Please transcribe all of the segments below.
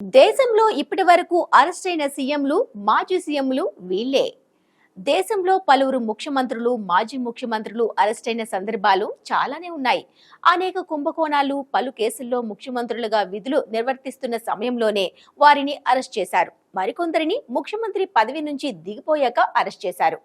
దేశంలో ఇప్పటి వరకు అరెస్ట్ అయిన సీఎంలు మాజీ సీఎంలు వీళ్ళే దేశంలో పలువురు ముఖ్యమంత్రులు మాజీ ముఖ్యమంత్రులు అరెస్ట్ అయిన సందర్భాలు చాలానే ఉన్నాయి. అనేక కుంభకోణాలు పలు కేసుల్లో ముఖ్యమంత్రులుగా విధులు నిర్వర్తిస్తున్న సమయంలోనే వారిని అరెస్ట్ చేశారు. మరికొందరిని ముఖ్యమంత్రి పదవి నుంచి దిగిపోయాక అరెస్ట్ చేశారు.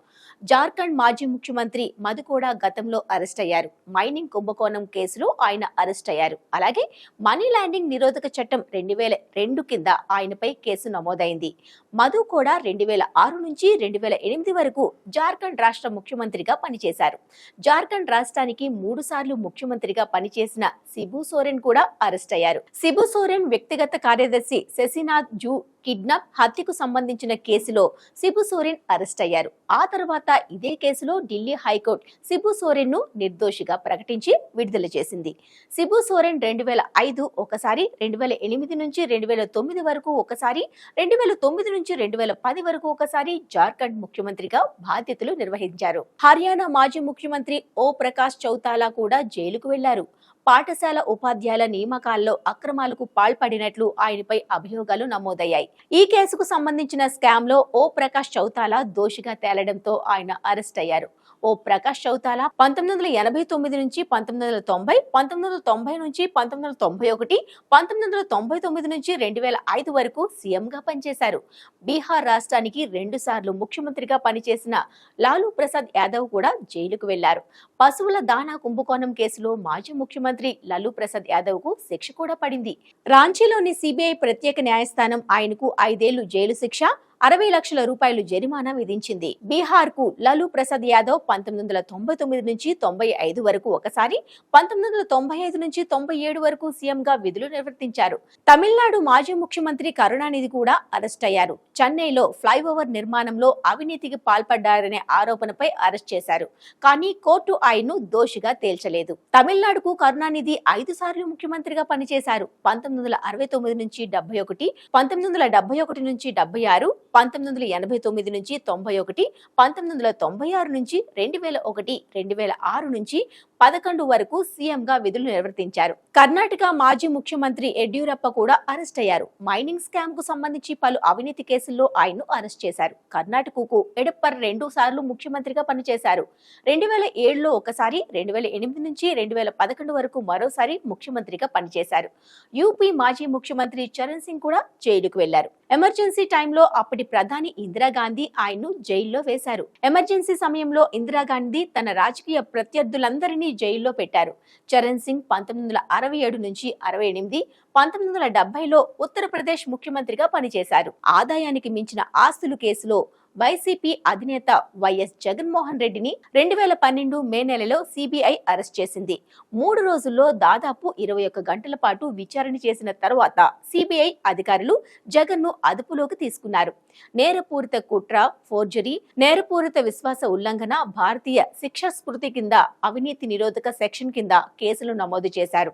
జార్ఖండ్ మాజీ ముఖ్యమంత్రి మధు కూడా గతంలో అరెస్ట్ అయ్యారు. మైనింగ్ కుంభకోణం కేసులో ఆయన అరెస్ట్ అయ్యారు. అలాగే మనీ ల్యాండింగ్ నిరోధక చట్టం రెండు వేల రెండు కింద ఆయనపై కేసు నమోదైంది. మధు కూడా రెండు వేల ఆరు నుంచి రెండు వేల ఎనిమిది వరకు జార్ఖండ్ రాష్ట్ర ముఖ్యమంత్రిగా పనిచేశారు. జార్ఖండ్ రాష్ట్రానికి మూడు సార్లు ముఖ్యమంత్రిగా పనిచేసిన సిబు సోరెన్ కూడా అరెస్ట్ అయ్యారు. సిబు సోరెన్ వ్యక్తిగత కార్యదర్శి శశినాథ్ జూ కిడ్నాప్ హత్యకు సంబంధించిన కేసులో సిబు సోరెన్ అరెస్ట్ అయ్యారు. ఆ తర్వాత ఇదే కేసులో ఢిల్లీ హైకోర్టు సిబు సోరెన్ను నిర్దోషిగా ప్రకటించి విడుదల చేసింది. సిబు సోరెన్ రెండు వేల ఐదు ఒకసారి రెండు వేల ఎనిమిది నుంచి రెండు వేల తొమ్మిది వరకు ఒకసారి రెండు వేల తొమ్మిది నుంచి రెండు వేల పది వరకు ఒకసారి జార్ఖండ్ ముఖ్యమంత్రిగా బాధ్యతలు నిర్వహించారు. హర్యానా మాజీ ముఖ్యమంత్రి ఓ ప్రకాష్ చౌతాలా కూడా జైలుకు వెళ్ళారు. పాఠశాల ఉపాధ్యాయుల నియామకాల్లో అక్రమాలకు పాల్పడినట్లు ఆయనపై అభియోగాలు నమోదయ్యాయి. ఈ కేసుకు సంబంధించిన స్కామ్లో ఓ ప్రకాష్ చౌతాలా దోషిగా తేలడంతో ఆయన అరెస్ట్ అయ్యారు. ఓ ప్రకాష్ చౌతాలా పంతొమ్మిది వందల ఎనభై తొమ్మిది నుంచి పంతొమ్మిది వందల తొంభై పంతొమ్మిది వందల తొంభై నుంచి పంతొమ్మిది వందల తొంభై ఒకటి పంతొమ్మిది వందల తొంభై తొమ్మిది నుంచి రెండు వేల ఐదు వరకు సీఎంగా పనిచేశారు. బీహార్ రాష్ట్రానికి రెండు సార్లు ముఖ్యమంత్రిగా పనిచేసిన లాలూ ప్రసాద్ యాదవ్ కూడా జైలుకు వెళ్ళారు. పశువుల దానా కుంభకోణం కేసులో మాజీ ముఖ్యమంత్రి లాలూ ప్రసాద్ యాదవ్కు శిక్ష కూడా పడింది. రాంచీలోని సిబిఐ ప్రత్యేక న్యాయస్థానం ఆయనకు ఐదేళ్ళు జైలు శిక్ష అరవై లక్షల రూపాయలు జరిమానా విధించింది. బీహార్కు లాలూ ప్రసాద్ యాదవ్ పంతొమ్మిది వందల తొంభై తొమ్మిది నుంచి తొంభై ఐదు వరకు ఒకసారి పంతొమ్మిది వందల తొంభై ఐదు నుంచి తొంభై ఏడు వరకు సీఎంగా విధులు నిర్వర్తించారు. తమిళనాడు మాజీ ముఖ్యమంత్రి కరుణానిధి కూడా అరెస్ట్ అయ్యారు. చెన్నైలో ఫ్లైఓవర్ నిర్మాణంలో అవినీతికి పాల్పడ్డారనే ఆరోపణపై అరెస్ట్ చేశారు. కానీ కోర్టు ఆయన్ను దోషిగా తేల్చలేదు. తమిళనాడుకు కరుణానిధి ఐదు సార్లు ముఖ్యమంత్రిగా పనిచేశారు. పంతొమ్మిది వందల అరవై తొమ్మిది నుంచి డెబ్బై ఒకటి పంతొమ్మిది వందల డెబ్బై ఒకటి నుంచి డెబ్బై ఆరు పంతొమ్మిది వందల ఎనభై తొమ్మిది నుంచి తొంభై ఒకటి పంతొమ్మిది వందల తొంభై ఆరు నుంచి రెండు వేల ఒకటి రెండు వేల ఆరు నుంచి పదకొండు వరకు సీఎంగా విధులు నిర్వర్తించారు. కర్ణాటక మాజీ ముఖ్యమంత్రి యడ్యూరప్ప కూడా అరెస్ట్ అయ్యారు. మైనింగ్ స్కామ్కు సంబంధించి పలు అవినీతి కేసుల్లో ఆయన్ను అరెస్ట్ చేశారు. కర్ణాటకకు ఎడప్పర్ రెండు సార్లు ముఖ్యమంత్రిగా పనిచేశారు. రెండు వేల ఏడులో ఒకసారి రెండు వేల ఎనిమిది నుంచి రెండు వేల పదకొండు వరకు మరోసారి ముఖ్యమంత్రిగా పనిచేశారు. యూపీ మాజీ ముఖ్యమంత్రి చరణ్ సింగ్ కూడా జైలుకు వెళ్ళారు ఎమర్జెన్సీ టైంలో అప్పటి ప్రధాని ఇందిరాగాంధీ ఆయన్ను జైల్లో వేశారు. ఎమర్జెన్సీ సమయంలో ఇందిరాగాంధీ తన రాజకీయ ప్రత్యర్థులందరినీ జైల్లో పెట్టారు. చరణ్ సింగ్ పంతొమ్మిది వందల అరవై ఏడు నుంచి అరవై ఎనిమిది పంతొమ్మిది వందల డెబ్బైలో ఉత్తరప్రదేశ్ ముఖ్యమంత్రిగా పనిచేశారు. ఆదాయానికి మించిన ఆస్తులు కేసులో వైసీపీ అధినేత వైఎస్ జగన్మోహన్ రెడ్డిని రెండు వేల పన్నెండు మే నెలలో సిబిఐ అరెస్ట్ చేసింది. మూడు రోజుల్లో దాదాపు ఇరవై ఒక్క గంటల పాటు విచారణ చేసిన తర్వాత సిబిఐ అధికారులు జగన్ను అదుపులోకి తీసుకున్నారు. నేరపూరిత కుట్ర ఫోర్జరీ నేరపూరిత విశ్వాస ఉల్లంఘన భారతీయ శిక్షా స్మృతి కింద అవినీతి నిరోధక సెక్షన్ కింద కేసులు నమోదు చేశారు.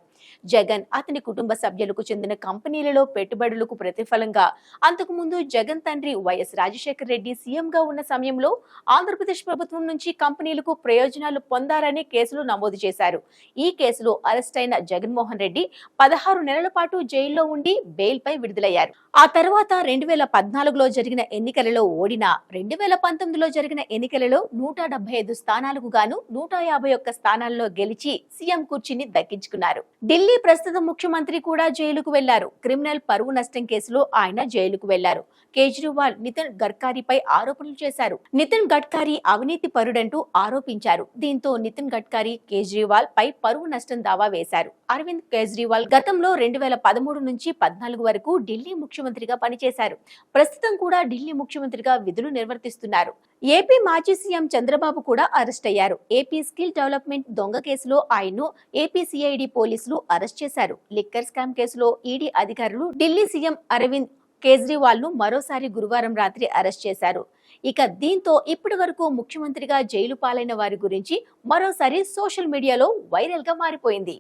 జగన్ అతని కుటుంబ సభ్యులకు చెందిన కంపెనీలలో పెట్టుబడులకు ప్రతిఫలంగా. అంతకుముందు జగన్ తండ్రి వైఎస్ రాజశేఖర రెడ్డి సీఎంగా ఉన్న సమయంలో ఆంధ్రప్రదేశ్ ప్రభుత్వం నుంచి కంపెనీలకు ప్రయోజనాలు పొందారనే కేసులు నమోదు చేశారు. ఈ కేసులో అరెస్ట్ అయిన జగన్మోహన్ రెడ్డి పదహారు నెలల పాటు జైల్లో ఉండి బెయిల్ పై విడుదలయ్యారు. ఆ తర్వాత రెండు వేల పద్నాలుగులో జరిగిన ఎన్నికలలో ఓడిన రెండు వేల పంతొమ్మిదిలో జరిగిన ఎన్నికలలో నూట డెబ్బై ఐదు స్థానాలకు గాను నూట యాభై ఒక్క స్థానాల్లో గెలిచి సీఎం కుర్చీని దక్కించుకున్నారు. ఢిల్లీ ప్రస్తుత ముఖ్యమంత్రి కూడా జైలుకు వెళ్ళారు. క్రిమినల్ పరువు నష్టం కేసులో ఆయన జైలుకు వెళ్ళారు. కేజ్రీవాల్ నితిన్ గడ్కరీపై ఆరోపణలు చేశారు. నితిన్ గడ్కరీ అవినీతి పరుడంటూ ఆరోపించారు. దీంతో నితిన్ గడ్కరీ కేజ్రీవాల్ పై పరువు నష్టం దావా వేశారు. అరవింద్ కేజ్రీవాల్ గతంలో రెండు వేల పదమూడు నుంచి పద్నాలుగు వరకు ఢిల్లీ ముఖ్యమంత్రిగా పనిచేశారు. ప్రస్తుతం కూడా ఢిల్లీ ముఖ్యమంత్రిగా విధులు నిర్వర్తిస్తున్నారు. ఏపీ మాజీ సీఎం చంద్రబాబు కూడా అరెస్ట్ అయ్యారు. ఏపీ స్కిల్ డెవలప్మెంట్ దొంగ కేసులో ఆయన్ను ఏపీ సిఐడి పోలీసులు అరెస్ట్ చేశారు. లిక్కర్ స్కామ్ కేసులో ఈడీ అధికారులు ఢిల్లీ సీఎం అరవింద్ కేజ్రీవాల్ను మరోసారి గురువారం రాత్రి అరెస్ట్ చేశారు. ఇక దీంతో ఇప్పటి వరకు ముఖ్యమంత్రిగా జైలు పాలైన వారి గురించి మరోసారి సోషల్ మీడియాలో వైరల్గా మారిపోయింది.